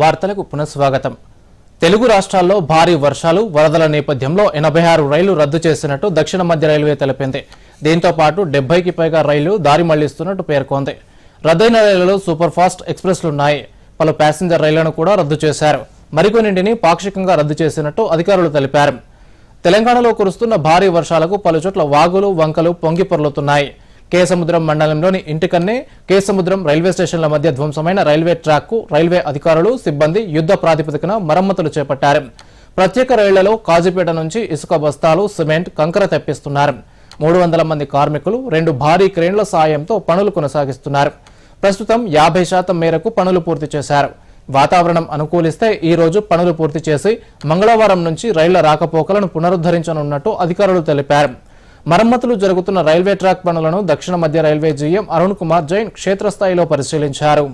వార్తలకు పునఃస్వాగతం. తెలుగు రాష్ట్రాల్లో భారీ వర్షాలు వరదల నేపథ్యంలో ఎనభై ఆరు రైళ్ళు రద్దు చేసినట్టు దక్షిణ మధ్య రైల్వే తెలిపింది. దీంతో పాటు డెబ్బైకి పైగా రైళ్ళు దారి మళ్ళిస్తున్నట్టు పేర్కొంది. రద్దయిన రైళ్ళలో సూపర్ ఫాస్ట్ ఎక్స్ప్రెస్లున్నాయి. పలు ప్యాసింజర్ రైళ్ళను కూడా రద్దు చేశారు. మరికొన్నింటిని పాక్షికంగా రద్దు చేసినట్టు అధికారులు తెలిపారు. తెలంగాణలో కురుస్తున్న భారీ వర్షాలకు పలు చోట్ల వాగులు వంకలు పొంగి పొర్లుతున్నాయి. కేసముద్రం మండలంలోని ఇంటికన్నే కేసముద్రం రైల్వే స్టేషన్ల మధ్య ధ్వంసమైన రైల్వే ట్రాక్కు రైల్వే అధికారులు సిబ్బంది యుద్ధ ప్రాతిపదికన మరమ్మతులు చేపట్టారు. ప్రత్యేక రైళ్ళలో కాజీపేట నుంచి ఇసుక బస్తాలు సిమెంట్ కంకర తెప్పిస్తున్నారు. మూడు వందల మంది కార్మికులు రెండు భారీ క్రేన్ల సాయంతో పనులు కొనసాగిస్తున్నారు. ప్రస్తుతం యాభై శాతం మేరకు పనులు పూర్తి చేశారు. వాతావరణం అనుకూలిస్తే ఈ రోజు పనులు పూర్తి చేసి మంగళవారం నుంచి రైళ్ళ రాకపోకలను పునరుద్ధరించనున్నట్టు అధికారులు తెలిపారు. మరమ్మతులు జరుగుతున్న రైల్వే ట్రాక్ పనులను దక్షిణ మధ్య రైల్వే జీఎం అరుణ్ కుమార్ జైన్ క్షేత్రస్థాయిలో పరిశీలించారు.